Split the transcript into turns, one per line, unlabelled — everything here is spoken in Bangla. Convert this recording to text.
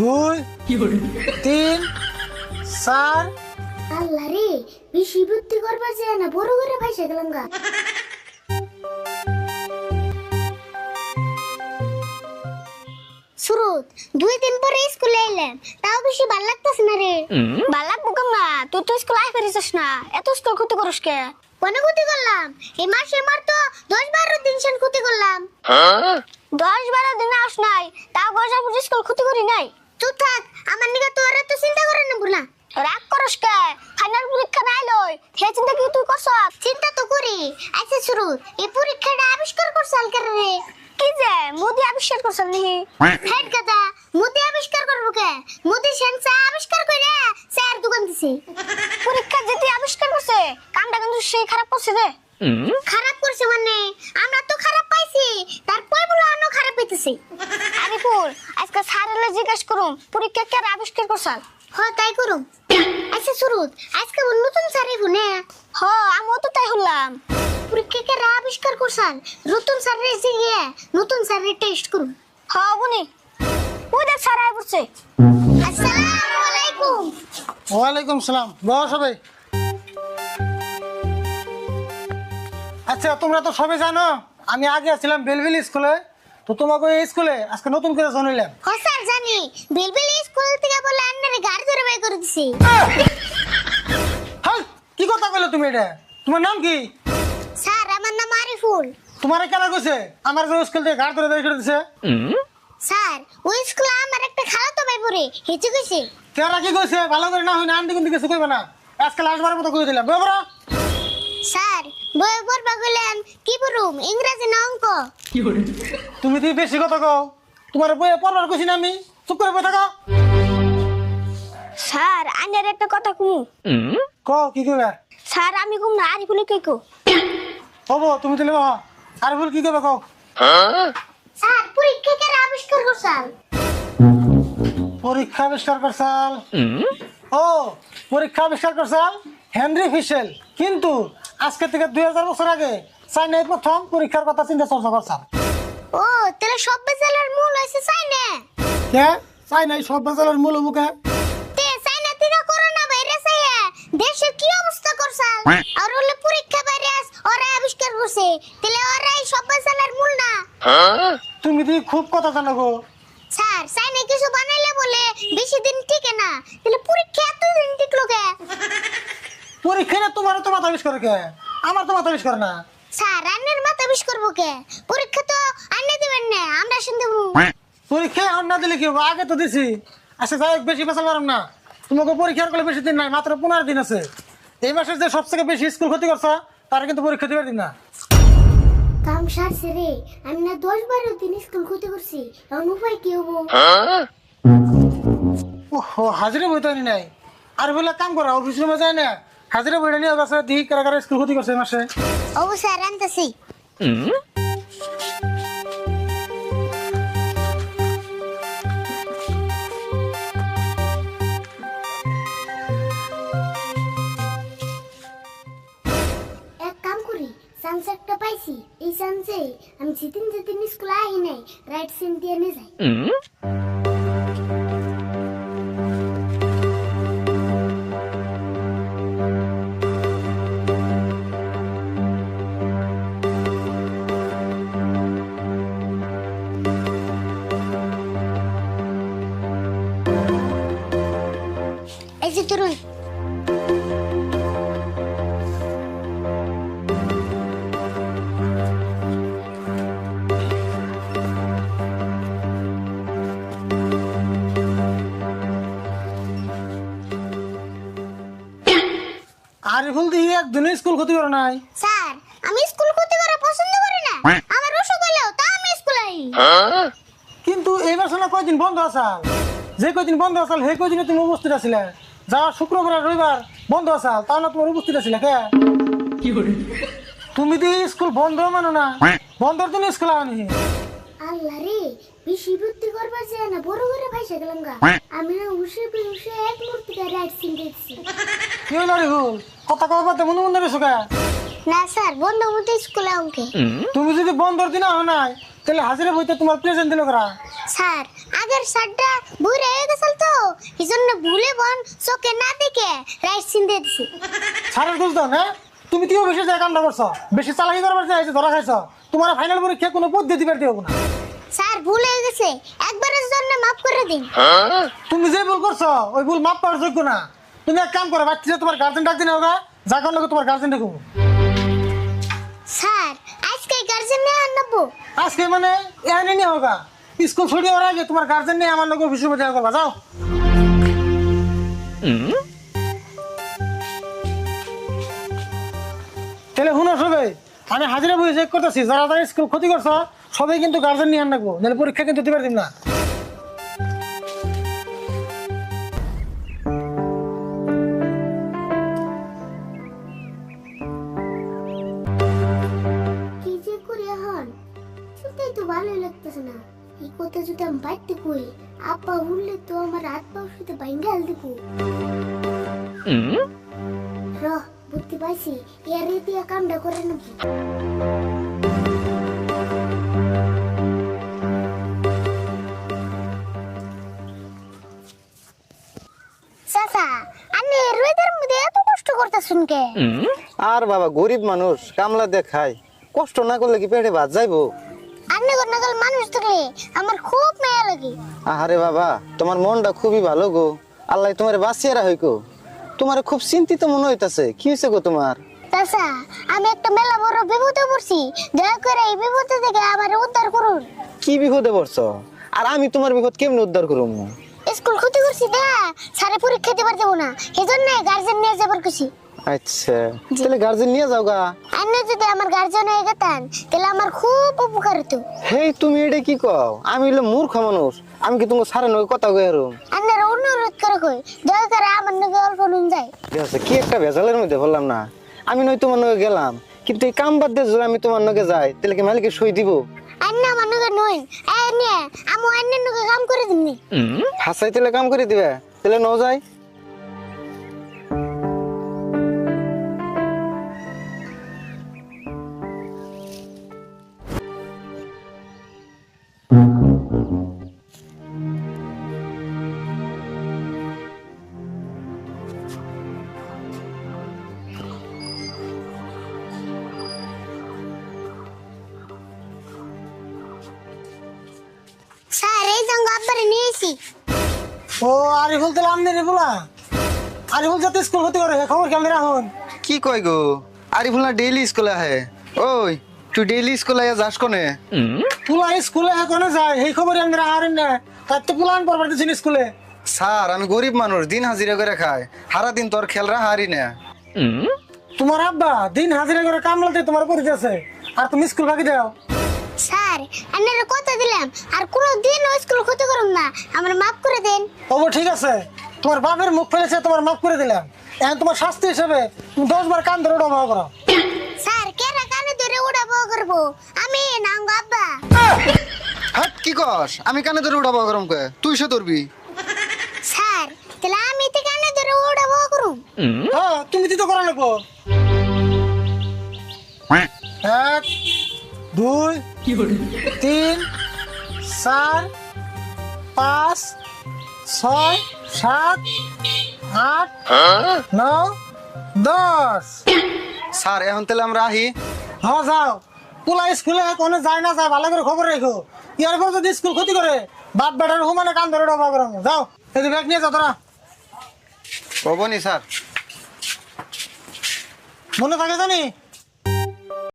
দুই তিন চার আল্লাহ রে বেশি বুদ্ধি করবার যে না বড় করে ভাইসা গেলাম গা সুরত দুই দিন পরে স্কুলে এলাম তাও বেশি ভাল লাগতেছে না রে ভাল লাগবো গঙ্গা তুই তো স্কুল আয় ফেরিস না এত স্কুল ক্ষতি করিস কে কোনো ক্ষতি করলাম এই মাসে মার তো দশ বারো দিন সেন ক্ষতি করলাম হ্যাঁ? দশ বারো দিন আস নাই তাও গজাপুর স্কুল ক্ষতি করি নাই তুই থাক আমার নিগা তোর তো চিন্তা করে না বুলা রাগ করস কে ফাইনাল পরীক্ষা নাই লই হে চিন্তা কি তুই করছ চিন্তা তো করি আচ্ছা শুরু এই পরীক্ষাটা আবিষ্কার করছ আলকার রে কি যে মোদি আবিষ্কার করছ নি হেড কথা মোদি আবিষ্কার করব কে মোদি সেন্সা আবিষ্কার করে স্যার দোকান দিছে পরীক্ষা যেতে আবিষ্কার করছে কামটা কিন্তু সেই খারাপ করছে রে খারাপ করছে মানে আমরা তো খারাপ পাইছি তারপরে বলো আমরা খারাপ পাইতেছি আরে ফুল আজকে এলে জিজ্ঞেস করুন পরীক্ষা কে আবিষ্কার করছাল হ তাই করুন আচ্ছা সুরুত আজকে নতুন স্যারে গুনে হ আমিও তো তাই হলাম পরীক্ষা কে আবিষ্কার করছাল নতুন স্যারে গিয়ে নতুন স্যারে টেস্ট করুন হ বুনি ওই দেখ স্যার আই পড়ছে আসসালামু আলাইকুম ওয়া আলাইকুম সালাম বস সবাই
আচ্ছা তোমরা তো সবে জানো আমি আগে আসছিলাম বেলবিল স্কুলে তো তোমাকে এই স্কুলে আজকে নতুন করে জানাইলাম
হ্যাঁ স্যার জানি বেলবিল স্কুল থেকে বলে আন্নারে গাড়ি ধরে বের করে দিছি হ্যাঁ কি কথা কইলে তুমি এটা তোমার নাম কি স্যার আমার নাম আরিফুল তোমারে কেন
কইছে আমার যে স্কুল থেকে গাড়ি ধরে বের করে দিছে স্যার ওই স্কুলে আমার একটা খালাতো ভাই পড়ে হেঁচে কইছে কেরা কি কইছে ভালো করে না হই না আন্টি কিন্তু কিছু কইবে না আজকে লাস্ট বারের মতো কই দিলাম বড়
স্যার বই পড়বা কইলেন কি পড়ুম ইংরেজি না অঙ্ক
তুমি তুই বেশি কথা কও তোমার বই পড়বার কইছি না আমি চুপ করে বই স্যার আনের একটা কথা কুমু ক কি
কইবা স্যার আমি কুম না তুমি বাবা কি কও হ্যাঁ? স্যার পরীক্ষা কে আবিষ্কার
পরীক্ষা আবিষ্কার ও পরীক্ষা আবিষ্কার হেনরি ফিশেল কিন্তু আজকে থেকে দুই হাজার বছর আগে চাইনাই প্রথম পরীক্ষার কথা চিন্তা চর্চা করছাম
ও তাহলে সব বেজালের মূল হয়েছে চাইনা
কে চাইনাই সব বেজালের মূল মুখে
তে চাইনা থেকে করোনা ভাইরাস আইয়া দেশে কি অবস্থা করছাল হ্যাঁ। আর হলো পরীক্ষা ভাইরাস ওরা আবিষ্কার করছে তাহলে ওরাই সব বেজালের মূল না হ্যাঁ?
তুমি তো খুব কথা জানো গো
স্যার চাইনা কিছু বানাইলে বলে বেশি দিন টিকে না তাহলে পরীক্ষা এত দিন টিকলো কে পরীক্ষায় তোমার তো মাথা বিষ করে কে আমার তো মাথা বিষ করে না করবো কে তো দিলে
আচ্ছা, না তোমাকে স্কুল ক্ষতি কিন্তু পরীক্ষা
কাম দশ স্কুল ক্ষতি করছি উপায় কি
ওহ হাজিরে নাই আর বলে কাম করা অফিসের রুমে যায় না হাজিরা বইটা নিয়ে বাসা দিই কারা কারা স্কুল ক্ষতি করছে মাসে অবশ্যই আর আনতেছি
এক কাম করি চান্স একটা পাইছি এই চান্সে আমি যেদিন যেদিন স্কুলে আহি নাই রাইট সিন দিয়ে নিয়ে যাই Bizi durun.
আরিফুল দিহি একদিনও স্কুল ক্ষতি করে নাই
স্যার আমি স্কুল ক্ষতি করা পছন্দ করি না হ্যাঁ। আমার অসুখ হলেও তা আমি স্কুল আই হ্যাঁ? কিন্তু এইবার শোনা কয়দিন বন্ধ আসাল
যে কয়দিন বন্ধ আসাল সেই কয়দিনে তুমি উপস্থিত আছিলে যা শুক্রবার রবিবার বন্ধ আছে তা না তোমার উপস্থিত আছে কে কি করে তুমি দি স্কুল বন্ধ মানো না হ্যাঁ। বন্ধর দিন স্কুল আনি
আল্লাহ রে বেশি বুদ্ধি করবার যে না বড় করে ভাই গেলাম গা হ্যাঁ। আমি না উসে উসে এক মূর্তি গায়ে রাইট সিন দেখছি
কি হলো রে হুল কথা
কওয়া বাদে মনে মনে রেছো গা না স্যার বন্ধ মতো স্কুলে অঙ্কে তুমি যদি বন্ধর দিন আও না তাহলে হাজিরে বইতে তোমার প্রেজেন্ট দিল করা স্যার আগের স্যারটা ভুল হয়ে গেছিল তো এই জন্য ভুলে বন চোখে না দেখে রাইট সিন দিয়ে দিছি স্যারের দোষ দাও না তুমি কিও বেশি জায়গা কান্না করছো বেশি চালাকি করবার চাইছো ধরা খাইছো তোমার ফাইনাল
পরীক্ষা কোনো দিতে পারতে হবে না স্যার ভুল হয়ে গেছে একবারের জন্য মাফ করে দিন তুমি যে ভুল করছো ওই ভুল মাফ করার যোগ্য না তুমি এক কাম করো বাচ্চা তোমার গার্জেন ডাক দিন হবে যা করলে তোমার গার্জেন দেখো স্যার আজকে গার্জেন নিয়ে আনবো আজকে মানে এনে নিয়ে হবে স্কুল ছুটি হওয়ার আগে তোমার গার্জেন নিয়ে আমার লোক অফিসে দেখা করবা যাও তাহলে শুনো সবে আমি হাজিরা বই চেক করতেছি যারা তারা স্কুল ক্ষতি করছো সবাই কিন্তু গার্জেন নিয়ে আন রাখবো নাহলে পরীক্ষা কিন্তু দিবার দিন না
উঠলে তো আমার রাত পাউশিতে পা শুধু ভাঙ্গাল হুম র বুদ্ধি পাইছি এর দিয়ে কামটা করে নেব সাসা আমি রোদের মধ্যে এত কষ্ট করতে শুনকে
আর বাবা গরিব মানুষ কামলা দেখায় কষ্ট না করলে কি পেটে ভাত যাইবো
আপনি নাগাল মানুষ থাকলে আমার খুব মায়া লাগে
আহারে বাবা তোমার মনটা খুবই ভালো গো আল্লাহ তোমার বাঁচিয়ে রাখো তোমার খুব চিন্তিত মনে হইতাছে কি হয়েছে গো তোমার
চাচা আমি একটা মেলা বড় বিপদে পড়ছি দয়া করে এই বিপদ থেকে আমার উদ্ধার করুন
কি বিপদে পড়ছো আর আমি তোমার বিপদ কেমনে উদ্ধার করব
স্কুল ক্ষতি করছি না সারে পরীক্ষা দিবার দেব না এজন্য গার্জেন নিয়ে যাবার খুশি আচ্ছা তাহলে গার্জেন নিয়ে যাও গা আপনি যদি আমার গার্জিয়ান হয়ে গেতেন তাহলে আমার খুব উপকার হতো
হেই তুমি এটা কি কও আমি হলো মূর্খ মানুষ আমি কি তোমার সারে নয় কথা কই আরম
আপনার অনুরোধ করে কই দয়া করে আমার নাকি অল্প নুন যায়
ঠিক আছে কি একটা ভেজালের মধ্যে বললাম না আমি নয় তোমার নয় গেলাম কিন্তু এই কাম বাদ দিয়ে আমি তোমার নগে যাই তাহলে কি মালিকে সই দিব
আন্না মানুষকে নই এ নিয়ে আমি অন্য কাম করে দিমনি
হাসাই তাহলে কাম করে দিবে তাহলে ন যায়
আব্বারে নিয়েছি
ও আরিফুল তাহলে আমনে রে বলা যাতে স্কুল হতে করে খবর কেমন রাখুন কি কয় গো আরিফুল না ডেইলি স্কুলে আহে ওই তুই ডেইলি স্কুলে আয়া যাস কোনে পুলা স্কুলে আহে কোনে যায় এই খবর আমরা আহারেন না তার তো পুলান স্কুলে স্যার আমি গরিব মানুষ দিন হাজিরা করে খাই সারা দিন তোর খেলরা হারি না তোমার আব্বা দিন হাজিরা করে কামলাতে তোমার পরিচয় আছে আর তুমি স্কুল ভাগি দাও
স্যার আপনারা কথা দিলাম আর কোনো দিন ওই স্কুল ক্ষতি করুন না আমার মাফ করে দেন
ওবো ঠিক আছে তোমার বাপের মুখ ফেলেছে তোমার মাফ করে দিলাম এখন তোমার শাস্তি হিসেবে তুমি
দশ বার কান ধরে ওটা ভাগ করো
স্যার কেরা কানে ধরে ওটা ভাগ করবো আমি নাঙ্গ আব্বা
হাট কি কস আমি কানে ধরে ওটা ভাগ করম কে তুই সে ধরবি
স্যার তাহলে আমি তো কানে ধরে ওটা ভাগ করুম হ্যাঁ তুমি তো করা লাগবো এক হ্যাঁ। দুই
তিন চার পাঁচ ছয় সাত আট ন দশ স্যার এখন তাহলে আমরা আহি হ্যাঁ যাও পোলা স্কুলে কোনো যায় না যায় ভালো করে খবর রেখো ইয়ারপর যদি স্কুল ক্ষতি করে বাপ বেটার সমানে কান ধরে ডবা করো যাও
এই ব্যাগ নিয়ে যাও তোরা হবনি স্যার মনে থাকে জানি